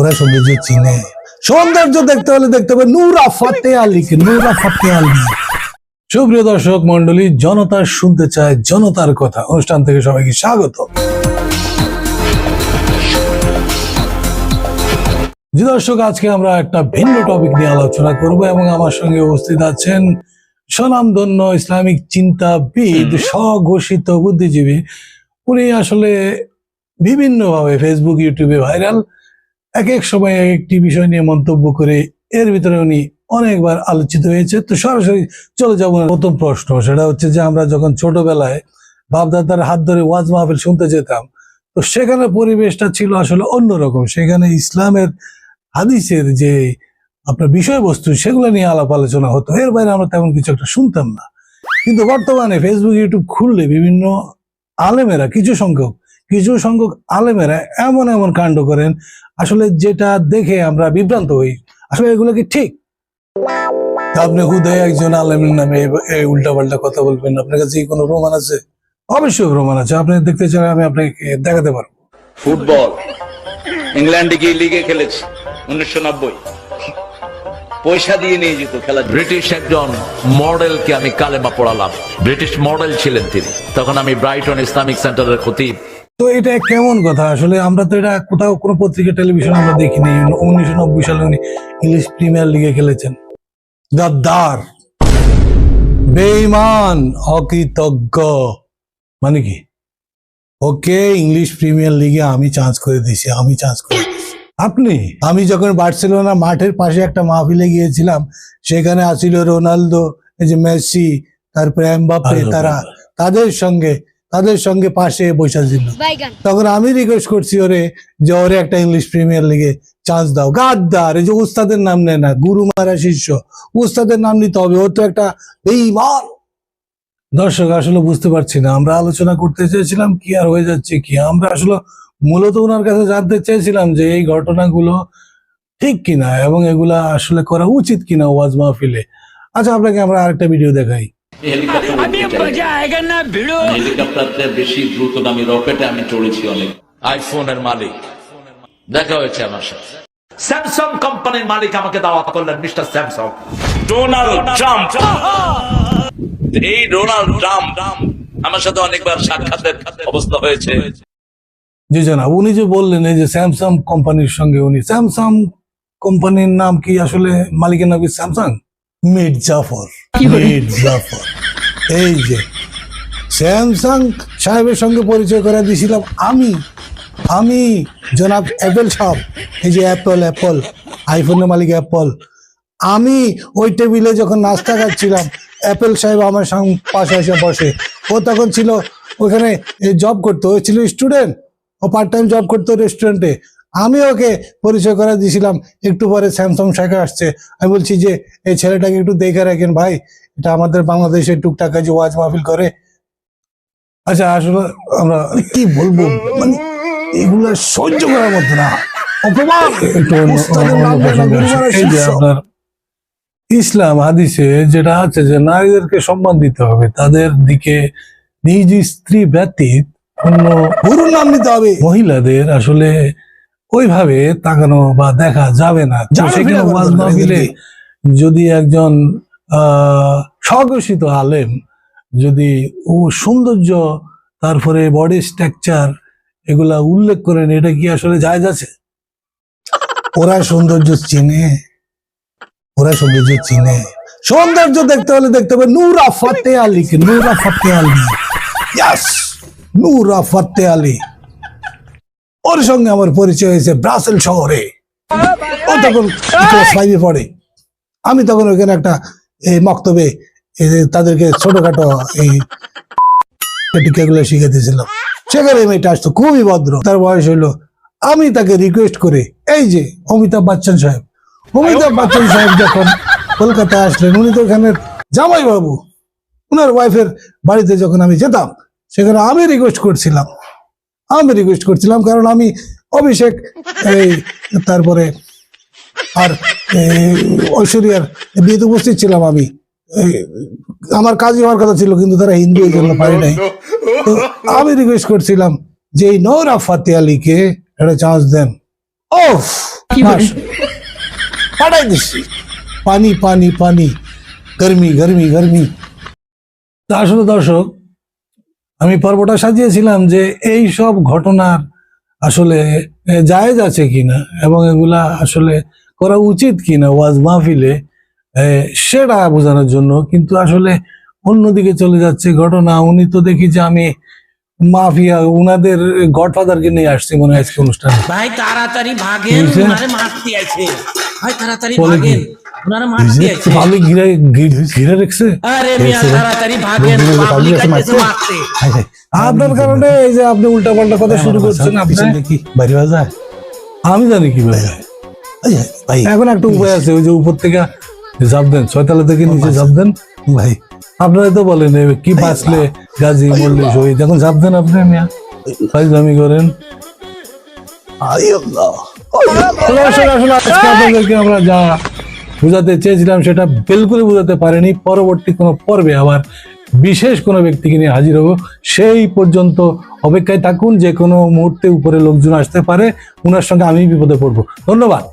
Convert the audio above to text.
ওরা সৌন্দর্য চিনে। সৌন্দর্য দেখতে হলে দেখতে হবে নূরা ফাতে আলীকে নূরা ফাতে আলী। সুপ্রিয় দর্শক মন্ডলী জনতা শুনতে চায় জনতার কথা। অনুষ্ঠান থেকে সবাইকে স্বাগত। জি দর্শক, আজকে আমরা একটা ভিন্ন টপিক নিয়ে আলোচনা করব এবং আমার সঙ্গে উপস্থিত আছেন স্বনামধন্য ইসলামিক চিন্তাবিদ, স্বঘোষিত বুদ্ধিজীবী। উনি আসলে বিভিন্নভাবে ফেসবুক ইউটিউবে ভাইরাল এক এক সময় এক একটি বিষয় নিয়ে মন্তব্য করে এর ভিতরে উনি অনেকবার আলোচিত হয়েছে। তো সরাসরি চলে যাব প্রথম প্রশ্ন, সেটা হচ্ছে যে আমরা যখন ছোটবেলায় বাপদাদার হাত ধরে ওয়াজ মাহফিল শুনতে যেতাম, তো সেখানে পরিবেশটা ছিল আসলে অন্যরকম। সেখানে ইসলামের হাদিসের যে আপনার বিষয়বস্তু, সেগুলো নিয়ে আলাপ আলোচনা হতো। এর বাইরে আমরা তেমন কিছু একটা শুনতাম না। কিন্তু বর্তমানে ফেসবুক ইউটিউব খুললে বিভিন্ন আলেমেরা, কিছু সংখ্যক কিছু সংখ্যক আলেমেরা এমন এমন কাণ্ড করেন আসলে যেটা দেখে আমরা বিভ্রান্ত হই আসলে এগুলো কি ঠিক? আপনি হুদয় একজন আলেমের নামে এই উল্টা পাল্টা কথা বলবেন আপনার কাছে কোনো প্রমাণ আছে? অবশ্যই প্রমাণ আছে আপনি দেখতে চাইলে আমি আপনাকে দেখাতে পারব। ফুটবল ইংল্যান্ডে গিয়ে লিগে খেলেছি উনিশশো নব্বই। পয়সা দিয়ে নিয়ে যেত খেলা ব্রিটিশ একজন মডেলকে আমি কালেমা পড়ালাম। ব্রিটিশ মডেল ছিলেন তিনি। তখন আমি ব্রাইটন ইসলামিক সেন্টারের খতিব। তো এটা কেমন কথা? আসলে আমরা তো এটা কোথাও কোনো পত্রিকা টেলিভিশন আমরা দেখিনি। উনিশশো নব্বই সালে উনি ইংলিশ প্রিমিয়ার লিগে খেলেছেন। গাদ্দার বেইমান অকৃতজ্ঞ। মানে কি? ওকে ইংলিশ প্রিমিয়ার লিগে আমি চান্স করে দিয়েছি আমি চান্স করে আপনি? আমি যখন বার্সেলোনা মাঠের পাশে একটা মাহফিলে গিয়েছিলাম সেখানে আসিল রোনালদো এই যে মেসি তারপরে আল্লাহ তারা তাদের সঙ্গে তাদের সঙ্গে পাশে বসে ছিল তখন আমি রিকোয়েস্ট করছি ওরে যে ওরে একটা ইংলিশ প্রিমিয়ার লিগে চান্স দাও। গাদ্দার এই যে উস্তাদের নাম নেয় না গুরু মারা শিষ্য উস্তাদের নাম নিতে হবে ও তো একটা বেইমান দর্শক আসলে বুঝতে পারছি না আমরা আলোচনা করতে চেয়েছিলাম কি আর হয়ে যাচ্ছে কি? আমরা আসলে মূলত ওনার কাছে জানতে চেয়েছিলাম যে এই ঘটনাগুলো ঠিক কিনা এবং এগুলা আসলে করা উচিত কিনা ওয়াজ মাহফিলে। আচ্ছা আপনাকে আমরা আরেকটা ভিডিও দেখাই। হেলিকপ্টারতে বেশি দ্রুতগামী রকেটে আমি চড়েছি অনেক। আইফোনের মালিক। দেখা হয়েছে আমার সাথে। স্যামসাং কোম্পানির মালিক আমাকে দাওয়াত করলেন মিস্টার স্যামসাং ডোনাল্ড ট্রাম্প এই ডোনাল্ড ট্রাম্প আমার সাথে অনেকবার সাক্ষাতের অবস্থা হয়েছে। জি জানাব উনি যে বললেন এই যে স্যামসাং কোম্পানির সঙ্গে উনি স্যামসাং কোম্পানির নাম কি আসলে মালিকের নাম কি স্যামসাং মির জাফর মির জাফর এই যে, স্যামসাং সাহেবের সঙ্গে পরিচয় করে দিয়েছিলাম আমি। আমি জনাব অ্যাপেল সাহেব, এই যে অ্যাপল অ্যাপল, আইফোনের মালিক অ্যাপল। আমি ওই টেবিলে যখন নাস্তা খাচ্ছিলাম, অ্যাপেল সাহেব আমার সঙ্গে পাশে এসে বসে। ও তখন ছিল ওখানে জব করতো, ও ছিল স্টুডেন্ট ও পার্ট টাইম জব করতো রেস্টুরেন্টে আমি ওকে পরিচয় করে দিয়েছিলাম, একটু পরে স্যামসাং শাখা আসছে। আমি বলছি যে, এই ছেলেটাকে একটু দেখে রাখেন ভাই এটা আমাদের বাংলাদেশে টুকটাক যে ওয়াজ মাহফিল করে। আচ্ছা আসলে আমরা কি বলব? মানে এগুলো সহ্য করার মতো না। ইসলাম হাদিসে যেটা আছে যে নারীদেরকে সম্মান দিতে হবে তাদের দিকে নিজ স্ত্রী ব্যতীত অন্য গুরুর নাম নিতে হবে। মহিলাদের আসলে ওইভাবে তাকানো বা দেখা যাবে না। যদি একজন স্বঘোষিত আলেম যদি ও সৌন্দর্য, তারপরে বডি স্ট্রাকচার এগুলা উল্লেখ করেন, এটা কি আসলে জায়জ আছে? ওরা সৌন্দর্য চিনে, ওরা সৌন্দর্য চিনে। সৌন্দর্য দেখতে হলে দেখতে হবে নূরা ফতে আলীকে নূরা ফতে আলী। ইয়াস নূরা ফতে আলী। ওর সঙ্গে আমার পরিচয় হয়েছে ব্রাসেল শহরে। ও তখন পড়ে। আমি তখন ওইখানে একটা এই মক্তবে তাদেরকে ছোটখাটো এই টিকাগুলো শিখে দিয়েছিলাম সেখানে মেয়েটা আসতো, খুবই ভদ্র। তার বয়স হইল, আমি তাকে রিকোয়েস্ট করে, এই যে অমিতাভ বচ্চন সাহেব। অমিতাভ বচ্চন সাহেব যখন কলকাতায় আসলেন, উনি তো এখানে জামাই বাবু ওনার ওয়াইফের বাড়িতে যখন আমি যেতাম, সেখানে আমি রিকোয়েস্ট করছিলাম। আমি রিকোয়েস্ট করছিলাম কারণ আমি অভিষেক, এই, তারপরে আর ঐশ্বরিয়ার বিয়েতে উপস্থিত ছিলাম আমি। আমার কাজই হওয়ার কথা ছিল কিন্তু তারা হিন্দু এই জন্য পারি নাই। আমি রিকোয়েস্ট করছিলাম যে এই নৌরা ফাতে আলীকে একটা চান্স দেন। ওফ পাঠাই দিচ্ছি। পানি পানি পানি গরমি গরমি গরমি। তা আসলে দর্শক আমি পর্বটা সাজিয়েছিলাম যে এই সব ঘটনার আসলে জায়েজ আছে কিনা এবং এগুলা আসলে করা উচিত কিনা ওয়াজ মাহফিলে সেটা বোঝানোর জন্য। কিন্তু আসলে অন্যদিকে চলে যাচ্ছে ঘটনা। উনি তো দেখি যে আমি মাফিয়া উনাদের গডফাদারকে নিয়ে আসছি মনে হয় আজকে অনুষ্ঠানে। ভাই তাড়াতাড়ি ভাগেন মারতে আছে ভাই তাড়াতাড়ি ভাগেন ওনারে মারতে আছে ভালো ঘিরে ঘি- ঘিরে রেখছে? আরে মিয়া তাড়াতাড়ি ভাগেন পাবলিক পাবলিক আছে মারতে? মারতে। হায় হায়। আপনার কারণে এই যে আপনি উল্টা পাল্টা কথা শুরু করছেন আপনি? বাড়ি বাজায় আমি জানি কি যে, ভাই। এখন একটা উপায় আছে ওই যে উপর থেকে জাপ দেন ছয়তলা থেকে নিচে জাপ দেন। ভাই। আপনারা তো বলেন কি বাঁচলে গাজী মরলে শহীদ এখন জাপ দেন আপনি ফাইজলামি করেন। আপনাদেরকে আমরা যা বোঝাতে চেয়েছিলাম সেটা বিলকুলই বোঝাতে পারেনি। পরবর্তী কোনো পর্বে আবার বিশেষ কোনো ব্যক্তিকে নিয়ে হাজির হব। সেই পর্যন্ত অপেক্ষায় থাকুন যে কোনো মুহূর্তে উপরে লোকজন আসতে পারে ওনার সঙ্গে আমি বিপদে পড়ব। ধন্যবাদ।